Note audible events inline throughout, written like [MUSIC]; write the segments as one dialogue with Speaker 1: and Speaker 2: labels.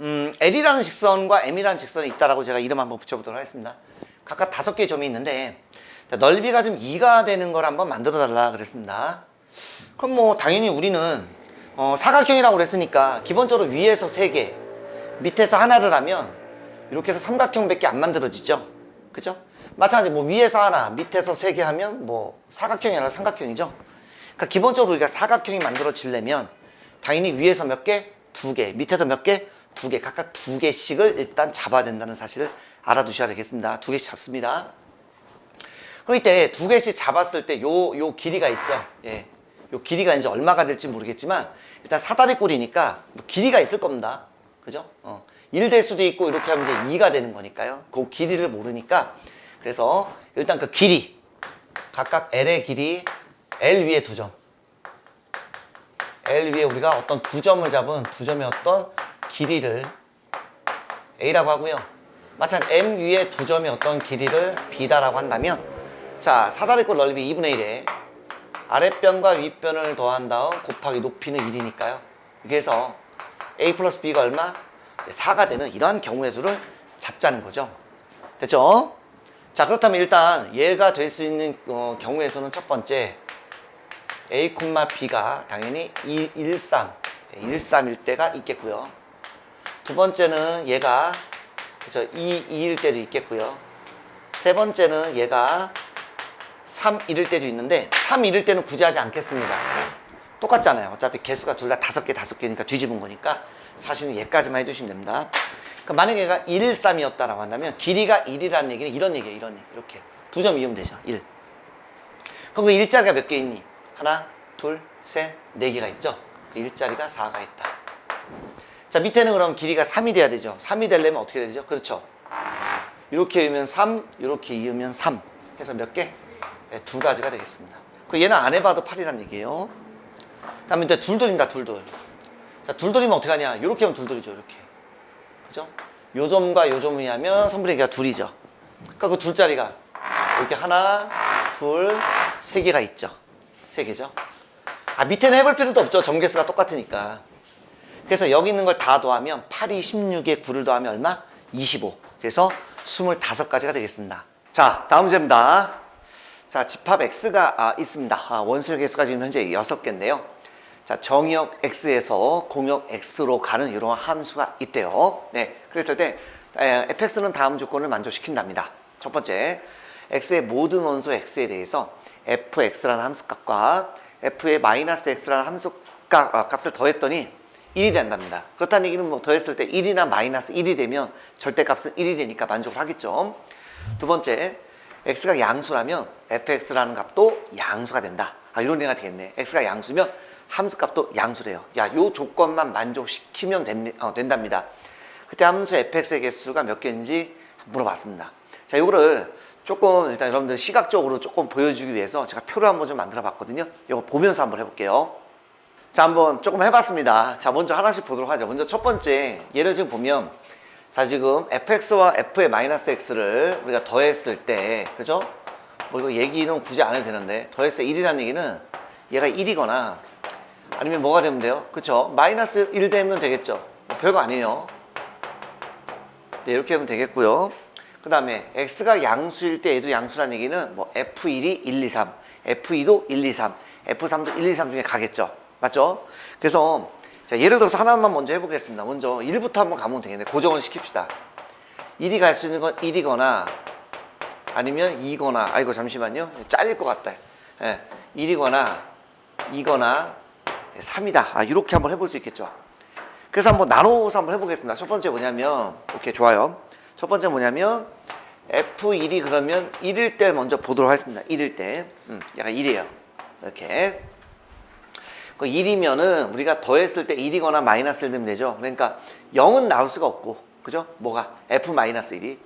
Speaker 1: 음, L이라는 직선과 M이라는 직선이 있다라고 제가 이름 한번 붙여보도록 하겠습니다. 각각 다섯 개의 점이 있는데 자, 넓이가 좀 2가 되는 걸 한번 만들어 달라 그랬습니다. 그럼 뭐 당연히 우리는 어, 사각형이라고 그랬으니까 기본적으로 위에서 3개, 밑에서 하나를 하면 이렇게 해서 삼각형밖에 안 만들어지죠. 그죠? 마찬가지 뭐 위에서 하나, 밑에서 3개 하면 뭐 사각형이 아니라 삼각형이죠. 그러니까 기본적으로 우리가 사각형이 만들어지려면 당연히 위에서 몇 개? 두 개. 밑에서 몇 개? 두 개. 각각 두 개씩을 일단 잡아야 된다는 사실을 알아두셔야 되겠습니다. 두 개씩 잡습니다. 그럼 이때 두 개씩 잡았을 때 요, 요 길이가 있죠. 예. 요 길이가 이제 얼마가 될지 모르겠지만 일단 사다리 꼴이니까 뭐 길이가 있을 겁니다. 그죠? 어. 1될 수도 있고 이렇게 하면 이제 2가 되는 거니까요. 그 길이를 모르니까 그래서 일단 그 길이 각각 L의 길이 L 위에 두 점. L 위에 우리가 어떤 두 점을 잡은 두 점의 어떤 길이를 A라고 하고요. 마찬가지 M 위에 두 점의 어떤 길이를 B다라고 한다면 자 사다리꼴 넓이 2분의 1에 아랫변과 윗변을 더한 다음 곱하기 높이는 1이니까요. 그래서 A 플러스 B가 얼마? 4가 되는 이러한 경우의 수를 잡자는 거죠. 됐죠? 자 그렇다면 일단 얘가 될 수 있는 어, 경우의 수는 첫 번째 A, B가 당연히 2, 1, 3, 1, 3일 때가 있겠고요. 두 번째는 얘가 2, 2일 때도 있겠고요. 세 번째는 얘가 3, 1일 때도 있는데 3, 1일 때는 굳이 하지 않겠습니다. 똑같잖아요. 어차피 개수가 둘 다 다섯 개, 다섯 개니까 뒤집은 거니까 사실은 얘까지만 해주시면 됩니다. 그러니까 만약에 얘가 1, 3이었다라고 한다면 길이가 1이라는 얘기는 이런 얘기예요. 이런 얘기. 이렇게. 두 점 이으면 되죠. 1. 그럼 그 일자리가 몇 개 있니? 하나, 둘, 셋, 네 개가 있죠. 그 일자리가 4가 있다. 자, 밑에는 그럼 길이가 3이 돼야 되죠. 3이 되려면 어떻게 되죠? 그렇죠. 이렇게 이으면 3, 이렇게 이으면 3. 해서 몇 개? 네, 두 가지가 되겠습니다. 그 얘는 안 해봐도 8이란 얘기예요. 다음에 이제 둘둘입니다. 둘둘. 자, 둘둘이면 어떻게 하냐? 이렇게 하면 둘둘이죠. 이렇게. 그죠? 요 점과 요 점을 하면 선분의 개가 둘이죠. 그러니까 그 둘자리가 이렇게 하나, 둘, 세 개가 있죠. 세 개죠. 아, 밑에는 해볼 필요도 없죠. 점개수가 똑같으니까. 그래서 여기 있는 걸 다 더하면 8이 16에 9를 더하면 얼마? 25. 그래서 25가지가 되겠습니다. 자, 다음 문제입니다. 자, 집합 x가 아, 있습니다. 아, 원수의 개수가 지금 현재 6개인데요. 자, 정의역 x에서 공역 x로 가는 이런 함수가 있대요. 네, 그랬을 때 에, fx는 다음 조건을 만족시킨답니다. 첫 번째, x의 모든 원소 x에 대해서 fx라는 함수값과 f의 마이너스 x라는 함수값 아, 값을 더했더니 1이 된답니다. 그렇다는 얘기는 뭐 더했을 때 1이나 마이너스 1이 되면 절대값은 1이 되니까 만족을 하겠죠. 두 번째, x가 양수라면 fx라는 값도 양수가 된다. 아, 이런 얘기가 되겠네. x가 양수면 함수값도 양수래요. 야, 요 조건만 만족시키면 됩니, 어, 된답니다. 그때 함수 fx의 개수가 몇 개인지 물어봤습니다. 자, 요거를 조금 일단 여러분들 시각적으로 조금 보여주기 위해서 제가 표를 한번 좀 만들어 봤거든요. 이거 보면서 한번 해볼게요. 자, 한번 조금 해봤습니다. 자, 먼저 하나씩 보도록 하죠. 먼저 첫 번째, 얘를 지금 보면, 자, 지금 fx와 f의 마이너스 x를 우리가 더했을 때, 그죠? 뭐 이거 얘기는 굳이 안 해도 되는데, 더했을 때 1이라는 얘기는 얘가 1이거나 아니면 뭐가 되면 돼요? 그쵸? 마이너스 1 되면 되겠죠? 뭐 별거 아니에요. 네, 이렇게 하면 되겠고요. 그 다음에 x가 양수일 때 얘도 양수라는 얘기는 뭐 f1이 1, 2, 3, f2도 1, 2, 3, f3도 1, 2, 3 중에 가겠죠. 맞죠? 그래서 자, 예를 들어서 하나만 먼저 해보겠습니다. 먼저 1부터 한번 가면 되겠네. 고정을 시킵시다. 1이 갈 수 있는 건 1이거나 아니면 2거나 아이고 잠시만요. 잘릴 것 같다. 예, 1이거나 2거나 3이다. 아, 이렇게 한번 해볼 수 있겠죠. 그래서 한번 나눠서 한번 해보겠습니다. 첫 번째 뭐냐면 오케이 좋아요. 첫 번째 뭐냐면 F1이 그러면 1일 때 먼저 보도록 하겠습니다. 1일 때. 음, 약간 1이에요. 이렇게. 그 1이면은 우리가 더했을 때 1이거나 마이너스를 넣으면 되죠. 그러니까 0은 나올 수가 없고, 그죠? 뭐가? F 마이너스 1이.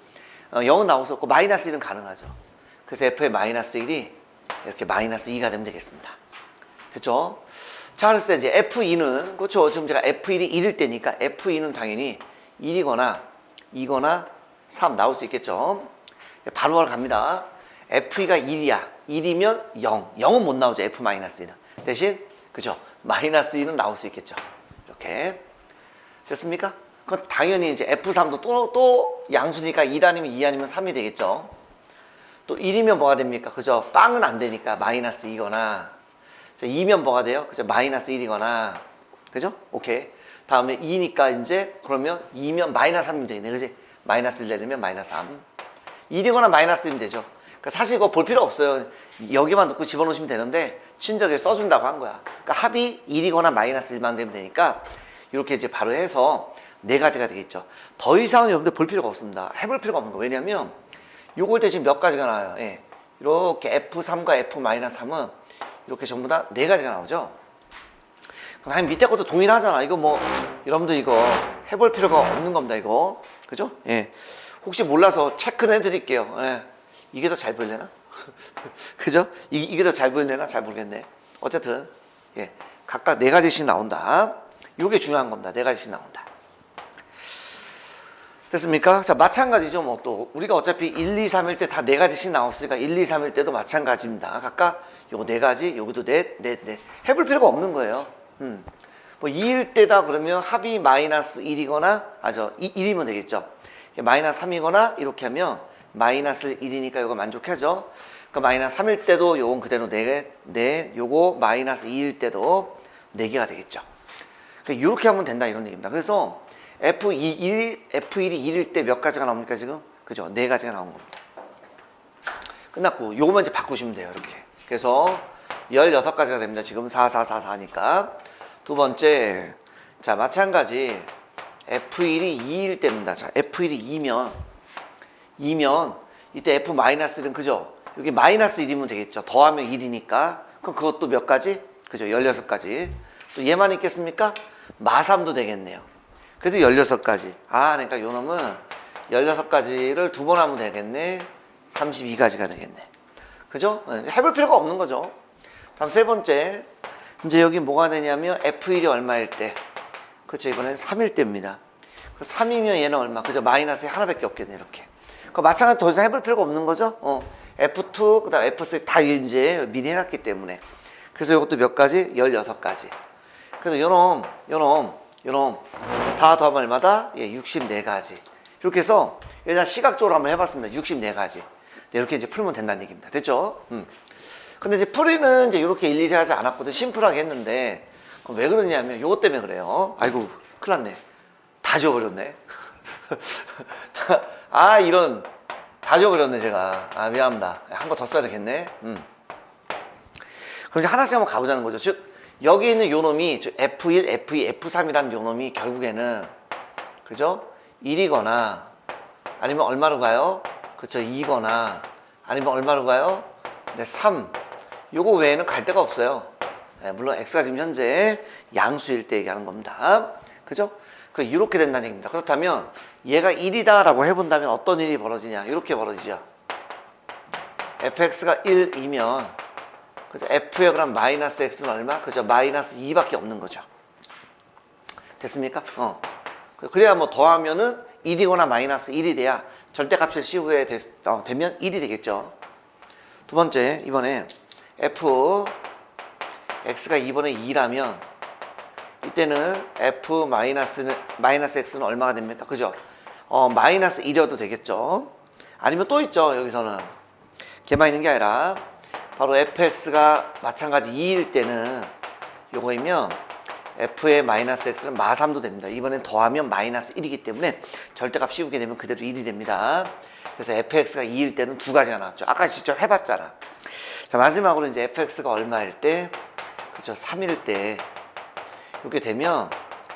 Speaker 1: 어, 0은 나올 수 없고, 마이너스 1은 가능하죠. 그래서 F의 마이너스 1이 이렇게 마이너스 2가 되면 되겠습니다. 됐죠? 자, 그래서 이제 F2는, 그렇죠. 지금 제가 F1이 1일 때니까 F2는 당연히 1이거나 2거나 3 나올 수 있겠죠. 바로 바로 갑니다. F2가 1이야. 1이면 0. 0은 못 나오죠. F-1은. 대신, 그죠. 마이너스 2는 나올 수 있겠죠. 이렇게. 됐습니까? 그건 당연히 이제 F3도 또, 또 양수니까 1 아니면 2 아니면 3이 되겠죠. 또 1이면 뭐가 됩니까? 그죠? 빵은 안 되니까 마이너스 2거나 2면 뭐가 돼요? 그죠? 마이너스 1이거나 그죠? 오케이. 다음에 2니까 이제 그러면 2면 마이너스 3이면 되겠네. 그지? 마이너스 1 내리면 마이너스 3. 1이거나 마이너스 1이면 되죠. 그러니까 사실 이거 볼 필요 없어요. 여기만 넣고 집어넣으시면 되는데 친절하게 써준다고 한 거야. 그러니까 합이 1이거나 마이너스 1만 되면 되니까 이렇게 이제 바로 해서 네 가지가 되겠죠. 더 이상은 여러분들 볼 필요가 없습니다. 해볼 필요가 없는 거. 왜냐면 요걸 때 지금 몇 가지가 나와요. 예. 이렇게 F3과 F-3은 이렇게 전부 다 네 가지가 나오죠. 그럼 한 밑에 것도 동일하잖아. 이거 뭐 여러분들 이거 해볼 필요가 없는 겁니다. 이거 그죠? 예. 혹시 몰라서 체크를 해드릴게요. 예. 이게 더 잘 보이려나? [LAUGHS] 그죠? 이, 이게 더 잘 보이려나? 잘 모르겠네. 어쨌든 예. 각각 네 가지씩 나온다. 이게 중요한 겁니다. 네 가지씩 나온다. 됐습니까? 자, 마찬가지죠. 뭐 또 우리가 어차피 1, 2, 3일 때 다 네 가지씩 나왔으니까 1, 2, 3일 때도 마찬가지입니다. 각각 요거 네 가지, 여기도 네, 네, 네. 해볼 필요가 없는 거예요. 음. 뭐 2일 때다 그러면 합이 마이너스 1이거나 아 저 1이면 되겠죠. 마이너스 3이거나 이렇게 하면 마이너스 1이니까 이거 만족하죠. 그 마이너스 3일 때도 요건 그대로 4개, 네, 요거 마이너스 2일 때도 4개가 되겠죠. 그러니까 이렇게 하면 된다 이런 얘기입니다. 그래서 F2, 1, F1이 1일 때 몇 가지가 나옵니까 지금? 그죠? 네 가지가 나온 겁니다. 끝났고 요거만 이제 바꾸시면 돼요 이렇게. 그래서 16가지가 됩니다. 지금 4, 4, 4, 4니까. 두 번째, 자 마찬가지 F1이 2일 때입니다. 자 F1이 2면 2면 이때 F-1은 그죠? 여기 마이너스 1이면 되겠죠. 더하면 1이니까. 그럼 그것도 몇 가지? 그죠? 16가지. 또 얘만 있겠습니까? 마삼도 되겠네요. 그래도 16가지. 아, 그러니까 요 놈은 16가지를 두 번 하면 되겠네. 32가지가 되겠네. 그죠? 네, 해볼 필요가 없는 거죠. 다음 세 번째. 이제 여기 뭐가 되냐면 F1이 얼마일 때. 그렇죠. 이번엔 3일 때입니다. 3이면 얘는 얼마? 그죠? 마이너스 하나밖에 없겠네. 이렇게. 그 마찬가지 더 이상 해볼 필요가 없는 거죠. 어. F2, 그 다음 F3 다 이제 미리 해놨기 때문에. 그래서 이것도 몇 가지? 16가지. 그래서 요놈, 요놈, 요놈 다 더하면 얼마다? 예, 64가지. 이렇게 해서 일단 시각적으로 한번 해봤습니다. 64가지. 네, 이렇게 이제 풀면 된다는 얘기입니다. 됐죠? 음. 근데 이제 풀이는 이제 이렇게 일일이 하지 않았거든. 심플하게 했는데 왜 그러냐면 요것 때문에 그래요. 아이고, 큰일 났네. 다 지워버렸네. [LAUGHS] 아, 이런. 다 지워버렸네, 제가. 아, 미안합니다. 한 번 더 써야 되겠네. 음. 그럼 이제 하나씩 한번 가보자는 거죠. 즉, 여기 있는 요 놈이 즉 F1, F2, F3이라는 요 놈이 결국에는 그죠? 1이거나 아니면 얼마로 가요? 그렇죠. 2거나 아니면 얼마로 가요? 네, 3. 요거 외에는 갈 데가 없어요. 네, 물론 X가 지금 현재 양수일 때 얘기하는 겁니다. 그죠? 그 이렇게 된다는 얘기입니다. 그렇다면 얘가 1이다 라고 해본다면 어떤 일이 벌어지냐? 이렇게 벌어지죠. fx가 1이면 그죠? f의 그럼 마이너스 x는 얼마? 그죠? 마이너스 2밖에 없는 거죠. 됐습니까? 어. 그래야 뭐 더하면은 1이거나 마이너스 1이 돼야 절대값을 씌우게 되, 어, 되면 1이 되겠죠. 두 번째, 이번에 f x가 이번에 2라면 이때는 f 마이너스는 마이너스 x는 얼마가 됩니까? 그죠? 어, 마이너스 1이어도 되겠죠. 아니면 또 있죠. 여기서는 개만 있는 게 아니라 바로 fx가 마찬가지 2일 때는 요거이면 f의 마이너스 x는 마3도 됩니다. 이번엔 더하면 마이너스 1이기 때문에 절대값 씌우게 되면 그대로 1이 됩니다. 그래서 fx가 2일 때는 두 가지가 나왔죠. 아까 직접 해봤잖아. 자 마지막으로 이제 fx가 얼마일 때, 그렇죠? 3일 때 이렇게 되면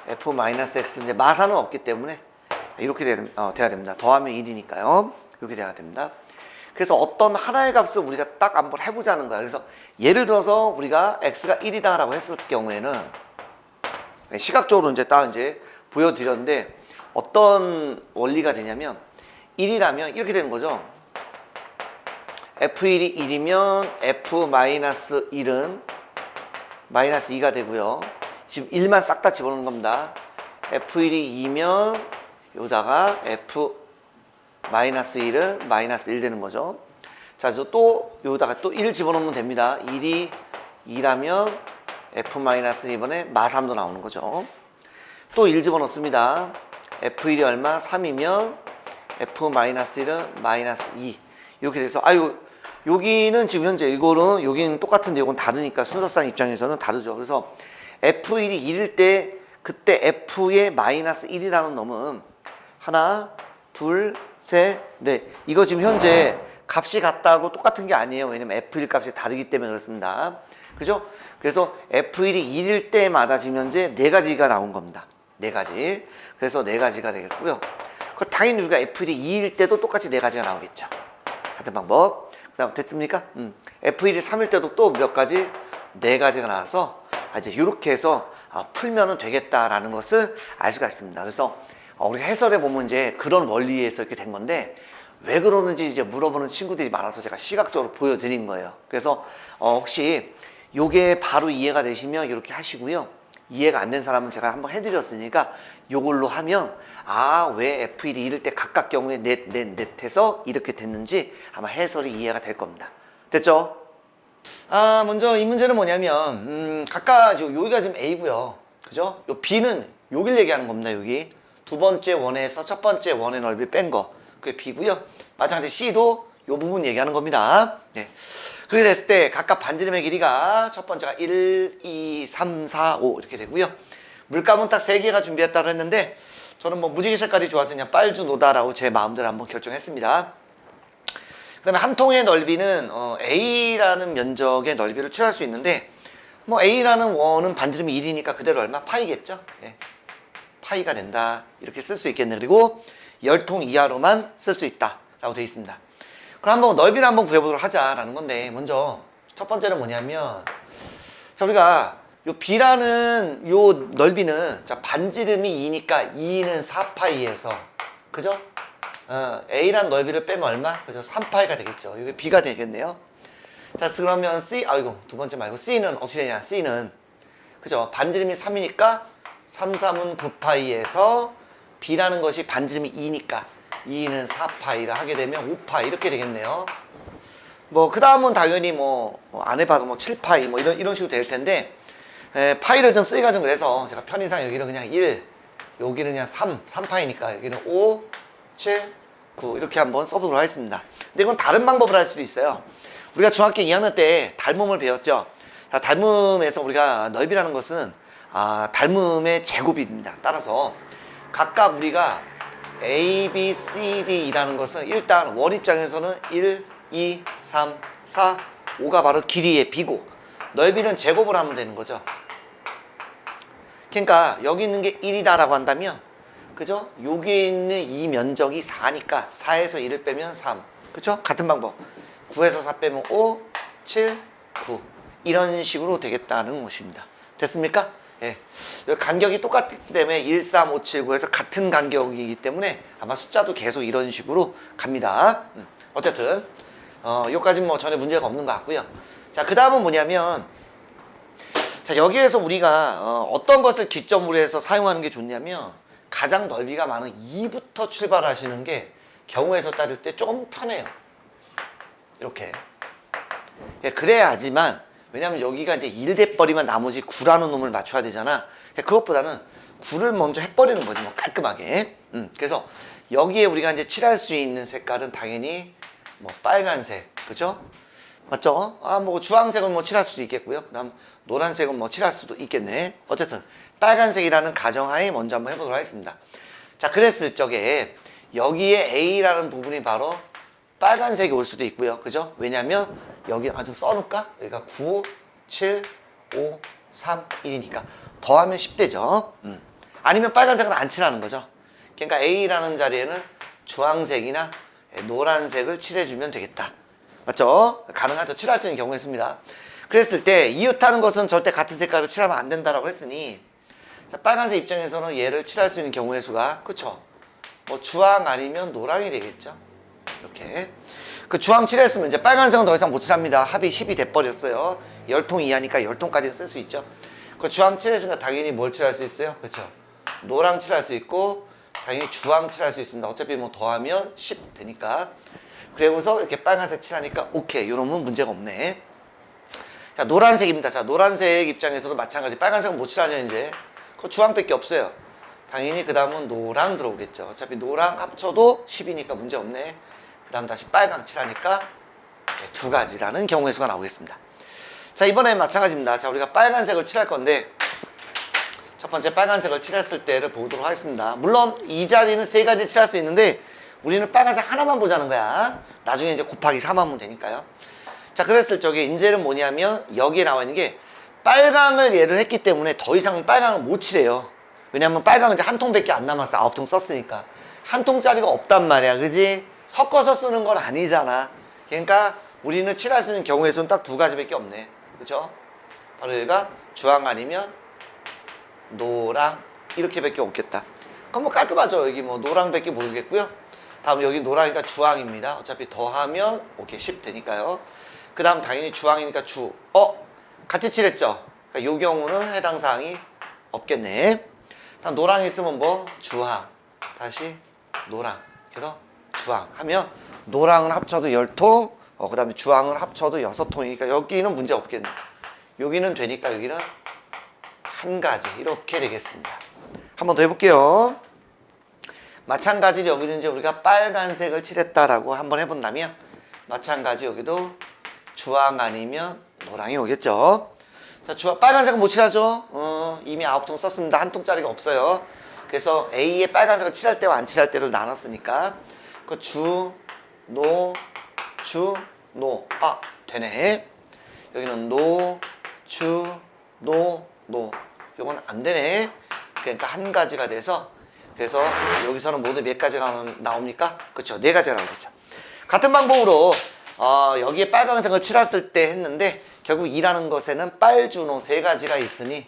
Speaker 1: f 마이너스 x 이제 마사는 없기 때문에 이렇게 되, 어, 돼야 됩니다. 더하면 1이니까요. 이렇게 돼야 됩니다. 그래서 어떤 하나의 값을 우리가 딱 한번 해보자는 거야. 그래서 예를 들어서 우리가 x가 1이다라고 했을 경우에는 네, 시각적으로 이제 딱 이제 보여드렸는데 어떤 원리가 되냐면 1이라면 이렇게 되는 거죠. f1이 1이면 f-1은 마이너스 2가 되고요. 지금 1만 싹 다 집어넣는 겁니다. f1이 2면 여기다가 f 마이너스 1은 마이너스 1 되는 거죠. 자, 그래서 또 여기다가 또 1 집어넣으면 됩니다. 1이 2라면 f 마이너스 이번에 마 3도 나오는 거죠. 또 1 집어넣습니다. F1이 얼마? 3이면 F-1은 마이너스 2 이렇게 돼서 아유 여기는 지금 현재 이거는 여기는 똑같은데 이건 다르니까 순서상 입장에서는 다르죠. 그래서 F1이 1일 때 그때 F의 마이너스 1이라는 놈은 하나, 둘, 셋, 넷. 이거 지금 현재 값이 같다고 똑같은 게 아니에요. 왜냐면 F1 값이 다르기 때문에 그렇습니다. 그죠? 그래서 F1이 1일 때마다 지금 현재 네 가지가 나온 겁니다. 네 가지. 그래서 네 가지가 되겠고요. 그 당연히 우리가 F1이 2일 때도 똑같이 네 가지가 나오겠죠. 같은 방법. 그 다음 됐습니까? 음. F1이 3일 때도 또 몇 가지? 네 가지가 나와서 아, 이제 이렇게 해서 아, 풀면은 되겠다라는 것을 알 수가 있습니다. 그래서 어, 우리가 해설해 보면 이제 그런 원리에서 이렇게 된 건데 왜 그러는지 이제 물어보는 친구들이 많아서 제가 시각적으로 보여드린 거예요. 그래서 어, 혹시 요게 바로 이해가 되시면 이렇게 하시고요. 이해가 안 된 사람은 제가 한번 해드렸으니까 요걸로 하면 아 왜 F1이 이럴 때 각각 경우에 넷, 넷, 넷 해서 이렇게 됐는지 아마 해설이 이해가 될 겁니다. 됐죠? 아 먼저 이 문제는 뭐냐면 음, 각각 요, 여기가 지금 A고요. 그죠? 요 B는 여길 얘기하는 겁니다. 여기 두 번째 원에서 첫 번째 원의 넓이 뺀 거. 그게 B고요. 마찬가지 C도 요 부분 얘기하는 겁니다. 네. 그렇게 됐을 때 각각 반지름의 길이가 첫 번째가 1, 2, 3, 4, 5 이렇게 되고요. 물감은 딱 세 개가 준비했다고 했는데 저는 뭐 무지개 색깔이 좋아서 그냥 빨주 노다라고 제 마음대로 한번 결정했습니다. 그 다음에 한 통의 넓이는 어, A라는 면적의 넓이를 취할 수 있는데 뭐 A라는 원은 반지름이 1이니까 그대로 얼마? 파이겠죠? 예. 파이가 된다. 이렇게 쓸 수 있겠네. 그리고 열통 이하로만 쓸 수 있다. 라고 되어 있습니다. 그럼 한번 넓이를 한번 구해보도록 하자라는 건데 먼저 첫 번째는 뭐냐면 자 우리가 요 B라는 요 넓이는 자 반지름이 2니까 2는 4파이에서 그죠? 어, A란 넓이를 빼면 얼마? 그죠? 3파이가 되겠죠. 이게 B가 되겠네요. 자, 그러면 C, 아이고, 두 번째 말고 C는 어떻게 되냐? C는, 그죠? 반지름이 3이니까 3, 3은 9파이에서 B라는 것이 반지름이 2니까 2는 4파이라 하게 되면 5파이 이렇게 되겠네요. 뭐, 그 다음은 당연히 뭐, 뭐안 해봐도 뭐 7파이 뭐 이런, 이런 식으로 될 텐데, 에, 파이를 좀 쓰기가 좀 그래서 제가 편의상 여기는 그냥 1, 여기는 그냥 3, 3파이니까 여기는 5, 7, 9 이렇게 한번 써보도록 하겠습니다. 근데 이건 다른 방법을 할 수도 있어요. 우리가 중학교 2학년 때 닮음을 배웠죠. 자, 닮음에서 우리가 넓이라는 것은 아, 닮음의 제곱입니다. 따라서 각각 우리가 A, B, C, D이라는 것은 일단 원 입장에서는 1, 2, 3, 4, 5가 바로 길이의 B고 넓이는 제곱을 하면 되는 거죠. 그러니까 여기 있는 게 1이다라고 한다면 그죠? 여기에 있는 이 면적이 4니까 4에서 1을 빼면 3 그죠? 같은 방법 9에서 4 빼면 5, 7, 9 이런 식으로 되겠다는 것입니다 됐습니까? 예. 간격이 똑같기 때문에 1, 3, 5, 7, 9에서 같은 간격이기 때문에 아마 숫자도 계속 이런 식으로 갑니다 음. 어쨌든 어, 여기까지는 뭐 전혀 문제가 없는 것 같고요 자 그 다음은 뭐냐면 자 여기에서 우리가 어, 떤 것을 기점으로 해서 사용하는 게 좋냐면 가장 넓이가 많은 2부터 출발하시는 게 경우에서 따질 때 조금 편해요. 이렇게. 예, 그래야지만 왜냐면 여기가 이제 1대 버리면 나머지 9라는 놈을 맞춰야 되잖아. 예, 그것보다는 9를 먼저 해버리는 거지 뭐 깔끔하게. 음, 그래서 여기에 우리가 이제 칠할 수 있는 색깔은 당연히 뭐 빨간색, 그죠? 맞죠? 아, 뭐 주황색은 뭐 칠할 수도 있겠고요. 그 다음 노란색은 뭐 칠할 수도 있겠네. 어쨌든 빨간색이라는 가정하에 먼저 한번 해보도록 하겠습니다. 자, 그랬을 적에 여기에 A라는 부분이 바로 빨간색이 올 수도 있고요. 그죠? 왜냐면 여기 아좀 써놓을까? 여기가 9, 7, 5, 3, 1이니까 더하면 10대죠. 음. 아니면 빨간색은 안 칠하는 거죠. 그러니까 A라는 자리에는 주황색이나 노란색을 칠해주면 되겠다. 맞죠? 가능하죠. 칠할 수 있는 경우가 있습니다. 그랬을 때 이웃하는 것은 절대 같은 색깔로 칠하면 안 된다라고 했으니 자, 빨간색 입장에서는 얘를 칠할 수 있는 경우의 수가 그쵸? 뭐 주황 아니면 노랑이 되겠죠. 이렇게 그 주황 칠했으면 이제 빨간색은 더 이상 못 칠합니다. 합이 10이 돼버렸어요. 열통 이하니까 열통까지 쓸 수 있죠. 그 주황 칠했으니까 당연히 뭘 칠할 수 있어요? 그쵸? 노랑 칠할 수 있고 당연히 주황 칠할 수 있습니다. 어차피 뭐 더하면 10 되니까 그리고서 이렇게 빨간색 칠하니까 오케이 요놈은 문제가 없네. 자 노란색입니다. 자 노란색 입장에서도 마찬가지 빨간색은 못 칠하죠 이제 그 주황밖에 없어요. 당연히 그 다음은 노랑 들어오겠죠. 어차피 노랑 합쳐도 10이니까 문제 없네. 그 다음 다시 빨강 칠하니까 네, 두 가지라는 경우의 수가 나오겠습니다. 자, 이번엔 마찬가지입니다. 자, 우리가 빨간색을 칠할 건데 첫 번째 빨간색을 칠했을 때를 보도록 하겠습니다. 물론 이 자리는 세 가지 칠할 수 있는데 우리는 빨간색 하나만 보자는 거야. 나중에 이제 곱하기 4하면 되니까요. 자, 그랬을 적에 이제는 뭐냐면 여기에 나와 있는 게 빨강을 예를 했기 때문에 더 이상 빨강을 못 칠해요. 왜냐면 빨강은 이제 한 통밖에 안 남았어. 아홉 통 썼으니까. 한 통짜리가 없단 말이야. 그지? 섞어서 쓰는 건 아니잖아. 그러니까 우리는 칠할 수 있는 경우의 수는 딱 두 가지밖에 없네. 그죠? 바로 여기가 주황 아니면 노랑 이렇게밖에 없겠다. 그럼 뭐 깔끔하죠. 여기 뭐 노랑밖에 모르겠고요. 다음 여기 노랑이니까 주황입니다. 어차피 더하면 오케이 10 되니까요. 그 다음 당연히 주황이니까 주. 어? 같이 칠했죠? 그러니까 요 경우는 해당 사항이 없겠네. 다음 노랑이 있으면 뭐? 주황. 다시 노랑. 그래서 주황 하면 노랑은 합쳐도 10통, 어, 그 다음에 주황은 합쳐도 6통이니까 여기는 문제 없겠네. 여기는 되니까 여기는 한 가지 이렇게 되겠습니다. 한 번 더 해볼게요. 마찬가지로 여기는 이제 우리가 빨간색을 칠했다라고 한번 해본다면 마찬가지 여기도 주황 아니면 노랑이 오겠죠. 자, 주황 빨간색은 못 칠하죠. 어, 이미 아홉 통 썼습니다. 한 통짜리가 없어요. 그래서 A의 빨간색을 칠할 때와 안 칠할 때를 나눴으니까 그 주, 노, 주, 노. 아, 되네. 여기는 노, 주, 노, 노. 요건 안 되네. 그러니까 한 가지가 돼서 그래서 여기서는 모두 몇 가지가 나옵니까? 그렇죠. 네 가지가 나오겠죠. 같은 방법으로 어, 여기에 빨간색을 칠했을 때 했는데 결국 일하는 것에는 빨주노 세 가지가 있으니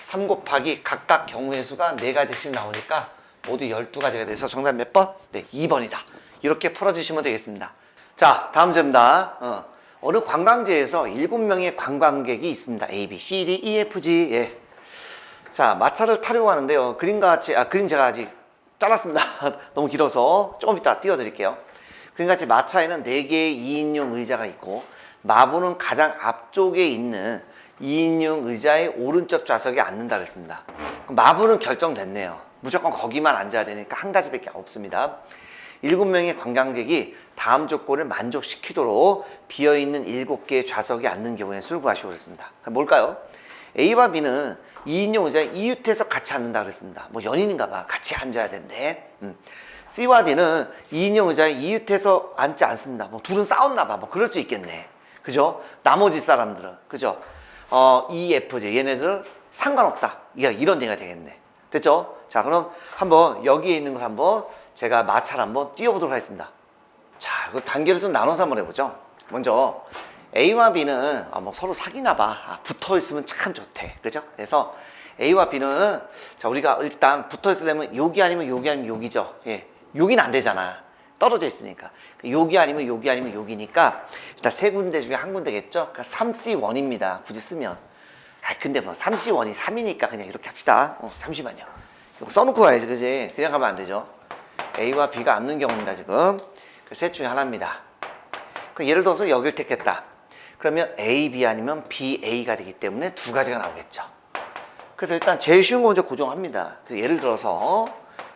Speaker 1: 3 곱하기 각각 경우의 수가 네 가지씩 나오니까 모두 12가지가 돼서 정답 몇 번? 네, 2번이다. 이렇게 풀어주시면 되겠습니다. 자, 다음 제입니다. 어, 어느 관광지에서 7명의 관광객이 있습니다. A, B, C, D, E, F, G. 예. 자, 마차를 타려고 하는데요. 그림과 같이, 아, 그림 제가 아직 잘랐습니다. [LAUGHS] 너무 길어서 조금 이따 띄워드릴게요. 그림 같이 마차에는 4개의 2인용 의자가 있고, 마부는 가장 앞쪽에 있는 2인용 의자의 오른쪽 좌석에 앉는다 그랬습니다. 마부는 결정됐네요. 무조건 거기만 앉아야 되니까 한 가지밖에 없습니다. 일곱 명의 관광객이 다음 조건을 만족시키도록 비어있는 일곱 개의 좌석에 앉는 경우에 수를 구하시고 그랬습니다. 뭘까요? A와 B는 2인용 의자에 이웃해서 같이 앉는다 그랬습니다. 뭐 연인인가 봐. 같이 앉아야 된대. 음. C와 D는 2인용 의자에 이웃해서 앉지 않습니다. 뭐 둘은 싸웠나 봐. 뭐 그럴 수 있겠네. 그죠? 나머지 사람들은. 그죠? 어, E, F, G. 얘네들은 상관없다. 이런 데가 되겠네. 됐죠? 자, 그럼 한번 여기에 있는 걸 한번 제가 마찰 한번 띄워보도록 하겠습니다. 자, 그 단계를 좀 나눠서 한번 해보죠. 먼저 A와 B는 아, 뭐 서로 사귀나 봐. 아, 붙어 있으면 참 좋대. 그죠? 그래서 A와 B는 자 우리가 일단 붙어 있으려면 여기 아니면 여기 아니면 여기죠. 예, 여기는 안 되잖아. 떨어져 있으니까 여기 아니면 여기 아니면 여기니까 일단 세 군데 중에 한 군데겠죠. 그러니까 3C1입니다. 굳이 쓰면. 아 근데 뭐 3C1이 3이니까 그냥 이렇게 합시다. 어, 잠시만요. 이거 써놓고 가야지, 그지? 그냥 가면 안 되죠. A와 B가 앉는 경우입니다, 지금. 그셋 중에 하나입니다. 그 예를 들어서 여길 택했다. 그러면 A, B 아니면 B, A가 되기 때문에 두 가지가 나오겠죠. 그래서 일단 제일 쉬운 거 먼저 고정합니다. 그 예를 들어서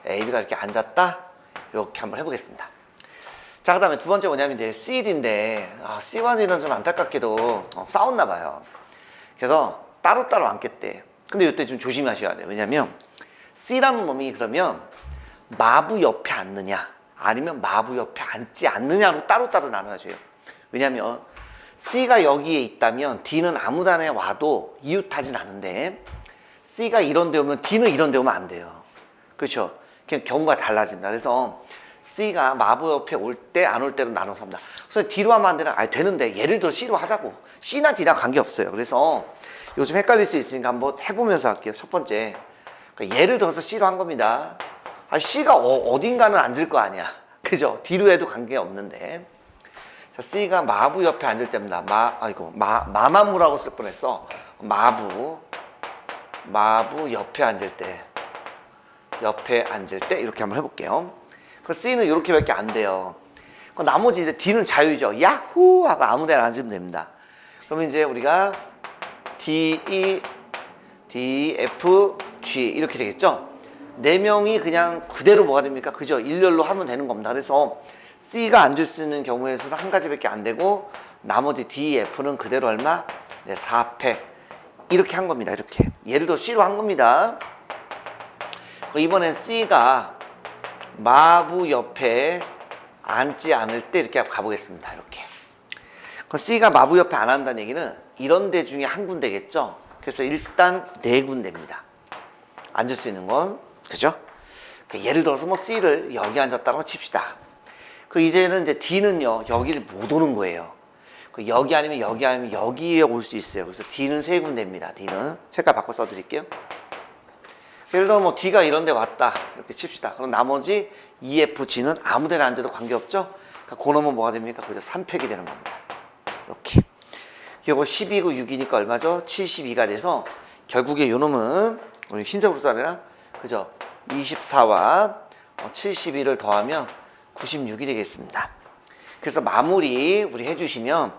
Speaker 1: A, B가 이렇게 앉았다. 이렇게 한번 해보겠습니다. 자, 그 다음에 두 번째 뭐냐면 이제 C, D인데, 아, C와 D는 좀 안타깝게도 어, 싸웠나 봐요. 그래서 따로따로 앉겠대. 근데 이때 좀 조심하셔야 돼요. 왜냐면 C라는 놈이 그러면 마부 옆에 앉느냐 아니면 마부 옆에 앉지 않느냐로 따로따로 나눠줘요. 왜냐면 C가 여기에 있다면 D는 아무 단에 와도 이웃하진 않은데 C가 이런 데 오면 D는 이런 데 오면 안 돼요. 그렇죠? 그냥 경우가 달라집니다. 그래서 C가 마부 옆에 올 때 안 올 때로 나눠서 합니다. 그래서 D로 하면 안 되나? 아 되는데 예를 들어 C로 하자고. C나 D랑 관계없어요. 그래서 요즘 헷갈릴 수 있으니까 한번 해보면서 할게요. 첫 번째. 그러니까 예를 들어서 C로 한 겁니다. 아, C가 어, 딘가는 앉을 거 아니야. [LAUGHS] 그죠? D로 해도 관계없는데. 자, C가 마부 옆에 앉을 때입니다. 마, 아이고, 마, 마마무라고 쓸 뻔했어. 마부. 마부 옆에 앉을 때. 옆에 앉을 때 이렇게 한번 해볼게요. 그 C는 이렇게밖에 안 돼요. 그 나머지 이제 D는 자유죠. 야후 하고 아무 데나 앉으면 됩니다. 그러면 이제 우리가 D, E, D, F, G 이렇게 되겠죠. 네 명이 그냥 그대로 뭐가 됩니까? 그죠? 일렬로 하면 되는 겁니다. 그래서 C가 앉을 수 있는 경우에서는 한 가지밖에 안 되고 나머지 D, F는 그대로 얼마? 네, 4패. 이렇게 한 겁니다. 이렇게. 예를 들어 C로 한 겁니다. 이번엔 C가 마부 옆에 앉지 않을 때 이렇게 가보겠습니다. 이렇게. C가 마부 옆에 안 한다는 얘기는 이런 데 중에 한 군데겠죠. 그래서 일단 네 군데입니다. 앉을 수 있는 건 그죠? 그 예를 들어서 뭐 C를 여기 앉았다고 칩시다. 그 이제는 이제 D는요 여기를 못 오는 거예요. 그 여기 아니면 여기 아니면 여기에 올 수 있어요. 그래서 D는 세 군데입니다. D는 색깔 바꿔 써드릴게요. 예를 들어 뭐 D가 이런 데 왔다 이렇게 칩시다. 그럼 나머지 E, F, G는 아무 데나 앉아도 관계 없죠? 그러니까 그 놈은 뭐가 됩니까? 그죠 3팩이 되는 겁니다. 이렇게. 이거 12고 6이니까 얼마죠? 72가 돼서 결국에 요 놈은 우리 흰색으로 써내나? 그죠? 24와 72를 더하면 96이 되겠습니다. 그래서 마무리 우리 해주시면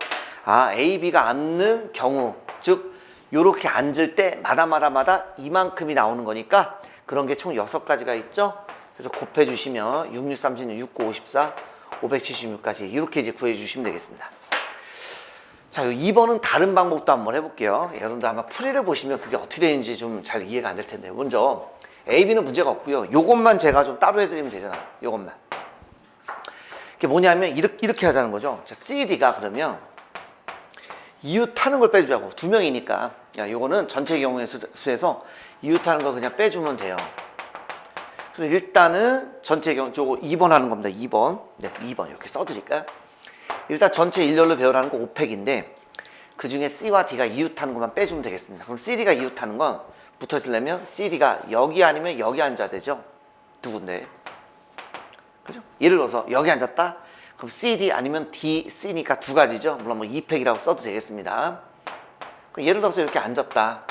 Speaker 1: 아 A, B가 앉는 경우 즉 요렇게 앉을 때 마다마다마다 이만큼이 나오는 거니까 그런 게 총 6가지가 있죠. 그래서 곱해 주시면 66, 36, 69, 54, 576까지 이렇게 이제 구해 주시면 되겠습니다. 자, 2번은 다른 방법도 한번 해볼게요. 여러분들 아마 풀이를 보시면 그게 어떻게 되는지 좀 잘 이해가 안 될 텐데. 먼저, A, B는 문제가 없고요. 요것만 제가 좀 따로 해드리면 되잖아. 요것만. 그게 뭐냐면, 이렇게, 이렇게 하자는 거죠. 자, C, D가 그러면, 이웃하는 걸 빼주자고. 두 명이니까. 야, 요거는 전체 경우의 수- 수에서 이웃하는 거 그냥 빼주면 돼요. 그럼 일단은 전체 경우, 요거 2번 하는 겁니다. 2번. 네, 2번. 이렇게 써드릴까요? 일단 전체 일렬로 배열하는 거 5팩인데 그 중에 C와 D가 이웃하는 것만 빼주면 되겠습니다. 그럼 CD가 이웃하는 건 붙어지려면 CD가 여기 아니면 여기 앉아야 되죠. 두 군데. 그죠? 예를 들어서 여기 앉았다. 그럼 CD 아니면 D, C니까 두 가지죠. 물론 뭐 2팩이라고 써도 되겠습니다. 그럼 예를 들어서 이렇게 앉았다.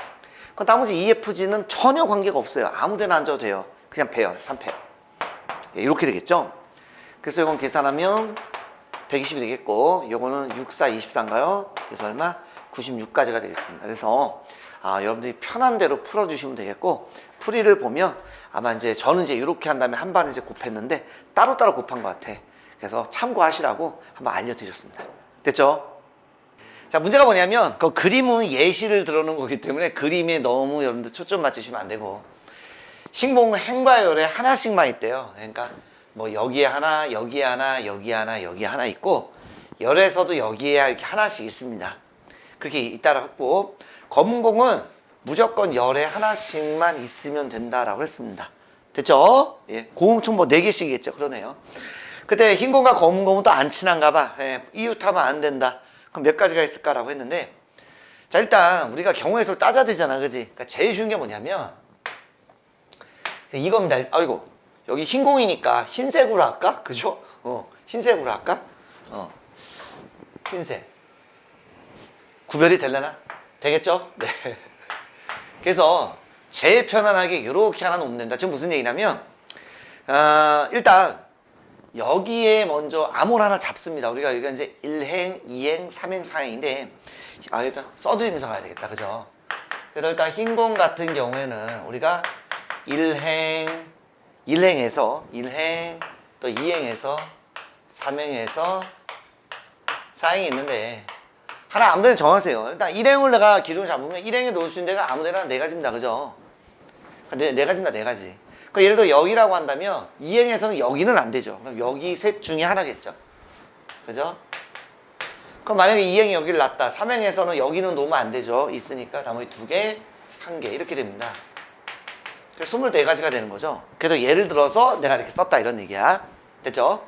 Speaker 1: 그럼 나머지 EFG는 전혀 관계가 없어요. 아무 데나 앉아도 돼요. 그냥 배열, 3팩. 이렇게 되겠죠? 그래서 이건 계산하면 120이 되겠고 요거는 64, 24인가요? 그래서 얼마? 96까지가 되겠습니다. 그래서 아, 여러분들이 편한 대로 풀어주시면 되겠고 풀이를 보면 아마 이제 저는 이제 이렇게 한 다음에 한번 이제 곱했는데 따로따로 곱한 것 같아. 그래서 참고하시라고 한번 알려드렸습니다. 됐죠? 자 문제가 뭐냐면 그 그림은 예시를 들어놓은 거기 때문에 그림에 너무 여러분들 초점 맞추시면 안 되고 흰봉은 행과 열에 하나씩만 있대요. 그러니까 뭐 여기에 하나, 여기에 하나, 여기에 하나, 여기에 하나 있고 열에서도 여기에 이렇게 하나씩 있습니다. 그렇게 있다라고 검은 공은 무조건 열에 하나씩만 있으면 된다라고 했습니다. 됐죠? 예, 공총 뭐 4개씩이겠죠. 그러네요. 그때 흰 공과 검은 공은 또 안 친한가 봐. 예, 이웃하면 안 된다. 그럼 몇 가지가 있을까라고 했는데 자 일단 우리가 경우의 수를 따져야 되잖아. 그지? 그러니까 제일 쉬운 게 뭐냐면 이겁니다. 아이고 여기 흰 공이니까 흰색으로 할까? 그죠? 어 흰색으로 할까? 어 흰색 구별이 되려나? 되겠죠? 네. [LAUGHS] 그래서 제일 편안하게 이렇게 하나 놓으면 된다. 지금 무슨 얘기냐면 아, 일단 여기에 먼저 아무나 하나 잡습니다. 우리가 여기가 이제 1행, 2행, 3행, 4행인데 아 일단 써드리면서 가야 되겠다. 그죠? 그래서 일단 흰 공 같은 경우에는 우리가 1행, 1행에서 1행, 또 2행에서 3행에서 4행이 있는데 하나 아무데나 정하세요. 일단 1행을 내가 기준을 잡으면 1행에 놓을 수 있는 데가 아무데나 네 가지입니다. 그죠? 네, 네 가지입니다. 네 가지. 그러니까 예를 들어 여기라고 한다면 2행에서는 여기는 안 되죠. 그럼 여기 셋 중에 하나겠죠. 그죠? 그럼 만약에 2행이 여기를 놨다. 3행에서는 여기는 놓으면 안 되죠. 있으니까 나머지 두 개, 한 개 이렇게 됩니다. 그래서 24가지가 되는 거죠. 그래서 예를 들어서 내가 이렇게 썼다 이런 얘기야. 됐죠?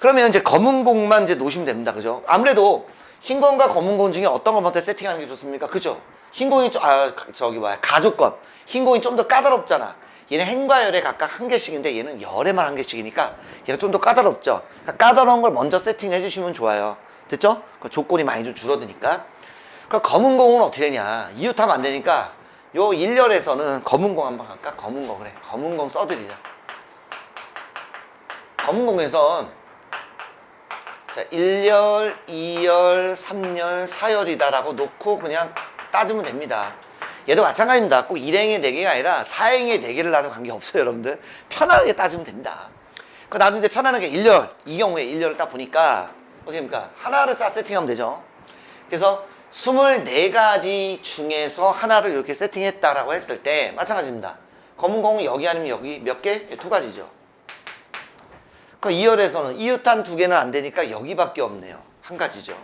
Speaker 1: 그러면 이제 검은 공만 이제 놓으시면 됩니다. 그죠? 아무래도 흰 공과 검은 공 중에 어떤 것부터 세팅하는 게 좋습니까? 그죠? 흰 공이 좀, 아, 저기 뭐야, 가족권. 흰 공이 좀 더 까다롭잖아. 얘는 행과 열에 각각 한 개씩인데 얘는 열에만 한 개씩이니까 얘가 좀 더 까다롭죠. 그러니까 까다로운 걸 먼저 세팅해 주시면 좋아요. 됐죠? 그 조건이 많이 좀 줄어드니까. 그럼 검은 공은 어떻게 되냐? 이웃하면 안 되니까 요 1열에서는 검은 공 한번 할까? 검은 공 그래. 검은 공 써드리자. 검은 공에선 자, 1열, 2열, 3열, 4열이다 라고 놓고 그냥 따지면 됩니다. 얘도 마찬가지입니다. 꼭 일행의 4개가 아니라 사행의 4개를 놔도 관계없어요, 여러분들. 편안하게 따지면 됩니다. 그 나도 이제 편안하게 1열, 이 경우에 1열을 딱 보니까, 어떻습니까? 하나를 딱 세팅하면 되죠. 그래서 24가지 중에서 하나를 이렇게 세팅했다라고 했을 때, 마찬가지입니다. 검은 공은 여기 아니면 여기 몇 개? 예, 두 가지죠. 그 2열에서는 이웃한 두 개는 안 되니까 여기밖에 없네요. 한 가지죠.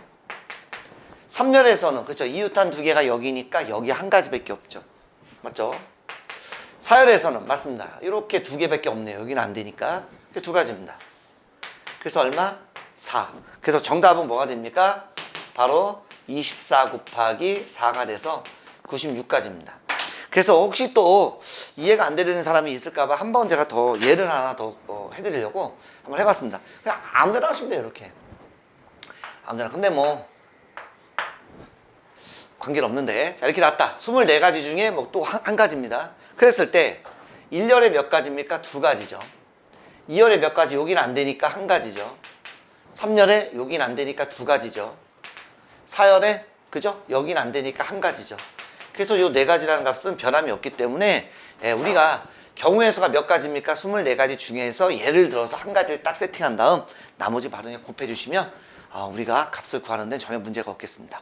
Speaker 1: 3열에서는 그렇죠. 이웃한 두 개가 여기니까 여기 한 가지밖에 없죠. 맞죠? 4열에서는 맞습니다. 이렇게 두 개밖에 없네요. 여기는 안 되니까. 그두 가지입니다. 그래서 얼마? 4. 그래서 정답은 뭐가 됩니까? 바로 24 곱하기 4가 돼서 96까지입니다. 그래서 혹시 또 이해가 안 되는 사람이 있을까봐 한 번 제가 더 예를 하나 더 어, 해드리려고 한번 해봤습니다. 그냥 아무 데나 하시면 돼요, 이렇게. 아무 데나. 근데 뭐, 관계는 없는데. 자, 이렇게 났다. 24가지 중에 뭐 또 한 가지입니다. 그랬을 때, 1열에 몇 가지입니까? 두 가지죠. 2열에 몇 가지? 여기는 안 되니까 한 가지죠. 3열에 여긴 안 되니까 두 가지죠. 사연에 그죠? 여긴 안 되니까 한 가지죠. 그래서 요 네 가지라는 값은 변함이 없기 때문에 예, 우리가 경우의 수가 몇 가지입니까? 24가지 중에서 예를 들어서 한 가지를 딱 세팅한 다음 나머지 발음에 곱해 주시면 아, 우리가 값을 구하는 데 전혀 문제가 없겠습니다.